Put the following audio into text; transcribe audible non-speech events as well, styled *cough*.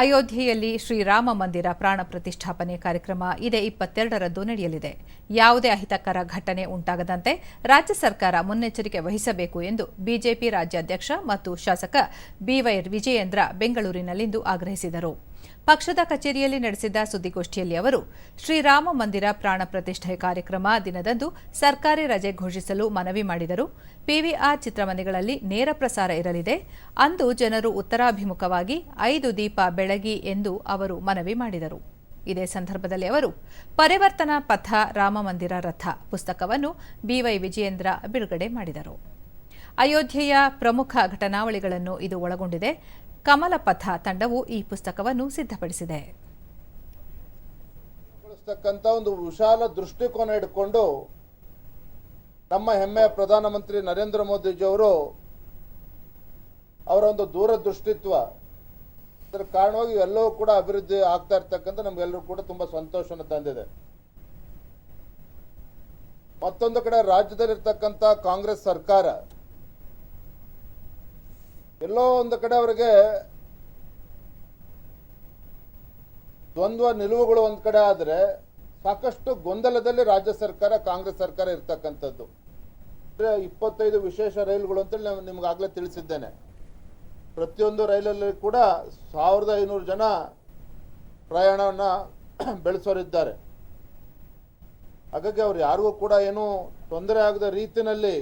ಅಯೋಧ್ಯೆಯಲ್ಲಿ ಶ್ರೀರಾಮ ಮಂದಿರ ಪ್ರಾಣ ಪ್ರತಿಷ್ಠಾಪನೆ ಕಾರ್ಯಕ್ರಮ ಇದೇ ಇಪ್ಪತ್ತೆರಡರಂದು ನಡೆಯಲಿದೆ. ಯಾವುದೇ ಅಹಿತಕರ ಘಟನೆ ಉಂಟಾಗದಂತೆ ರಾಜ್ಯ ಸರ್ಕಾರ ಮುನ್ನೆಚ್ಚರಿಕೆ ವಹಿಸಬೇಕು ಎಂದು ಬಿಜೆಪಿ ರಾಜ್ಯಾಧ್ಯಕ್ಷ ಮತ್ತು ಶಾಸಕ ಬಿವೈ ವಿಜಯೇಂದ್ರ ಬೆಂಗಳೂರಿನಲ್ಲಿಂದು ಆಗ್ರಹಿಸಿದರು. ಪಕ್ಷದ ಕಚೇರಿಯಲ್ಲಿ ನಡೆಸಿದ ಸುದ್ದಿಗೋಷ್ಠಿಯಲ್ಲಿ ಅವರು ಶ್ರೀರಾಮ ಮಂದಿರ ಪ್ರಾಣ ಪ್ರತಿಷ್ಠೆ ಕಾರ್ಯಕ್ರಮ ದಿನದಂದು ಸರ್ಕಾರಿ ರಜೆ ಘೋಷಿಸಲು ಮನವಿ ಮಾಡಿದರು. ಪಿವಿಆರ್ ಚಿತ್ರಮನೆಗಳಲ್ಲಿ ನೇರ ಪ್ರಸಾರ ಇರಲಿದೆ. ಅಂದು ಜನರು ಉತ್ತರಾಭಿಮುಖವಾಗಿ ಐದು ದೀಪ ಬೆಳಗಿ ಎಂದು ಅವರು ಮನವಿ ಮಾಡಿದರು. ಇದೇ ಸಂದರ್ಭದಲ್ಲಿ ಅವರು, ಪರಿವರ್ತನಾ ಪಥ ರಾಮಮಂದಿರ ರಥ ಪುಸ್ತಕವನ್ನು ಬಿವೈ ವಿಜಯೇಂದ್ರ ಬಿಡುಗಡೆ ಮಾಡಿದರು. ಅಯೋಧ್ಯೆಯ ಪ್ರಮುಖ ಘಟನಾವಳಿಗಳನ್ನು ಇದು ಒಳಗೊಂಡಿದೆ. ಕಮಲ ಪಥ ತಂಡವು ಈ ಪುಸ್ತಕವನ್ನು ಸಿದ್ಧಪಡಿಸಿದೆ. ಒಂದು ವಿಶಾಲ ದೃಷ್ಟಿಕೋನ ಇಟ್ಕೊಂಡು ನಮ್ಮ ಹೆಮ್ಮೆಯ ಪ್ರಧಾನಮಂತ್ರಿ ನರೇಂದ್ರ ಮೋದಿಜಿಯವರು ಅವರ ಒಂದು ದೂರದೃಷ್ಟಿತ್ವ, ಅದರ ಕಾರಣವಾಗಿ ಎಲ್ಲವೂ ಕೂಡ ಅಭಿವೃದ್ಧಿ ಆಗ್ತಾ ಇರ್ತಕ್ಕಂಥ ನಮ್ಗೆಲ್ಲರೂ ಕೂಡ ತುಂಬಾ ಸಂತೋಷನ ತಂದಿದೆ. ಮತ್ತೊಂದು ಕಡೆ ರಾಜ್ಯದಲ್ಲಿರ್ತಕ್ಕಂಥ ಕಾಂಗ್ರೆಸ್ ಸರ್ಕಾರ ಎಲ್ಲೋ ಒಂದು ಕಡೆ ಅವರಿಗೆ ದ್ವಂದ್ವ, ನಿಲುವುಗಳು ಒಂದು ಕಡೆ ಆದರೆ ಸಾಕಷ್ಟು ಗೊಂದಲದಲ್ಲಿ ರಾಜ್ಯ ಸರ್ಕಾರ, ಕಾಂಗ್ರೆಸ್ ಸರ್ಕಾರ ಇರ್ತಕ್ಕಂಥದ್ದು. ಇಪ್ಪತ್ತೈದು ವಿಶೇಷ ರೈಲುಗಳು ಅಂತೇಳಿ ನಾನು ಆಗಲೇ ತಿಳಿಸಿದ್ದೇನೆ. ಪ್ರತಿಯೊಂದು ರೈಲಲ್ಲಿ ಕೂಡ ಸಾವಿರದ ಐನೂರು ಜನ ಪ್ರಯಾಣವನ್ನ *clears throat* ಬೆಳೆಸೋರಿದ್ದಾರೆ. ಹಾಗಾಗಿ ಅವ್ರು ಯಾರಿಗೂ ಕೂಡ ಏನು ತೊಂದರೆ ಆಗದ ರೀತಿನಲ್ಲಿ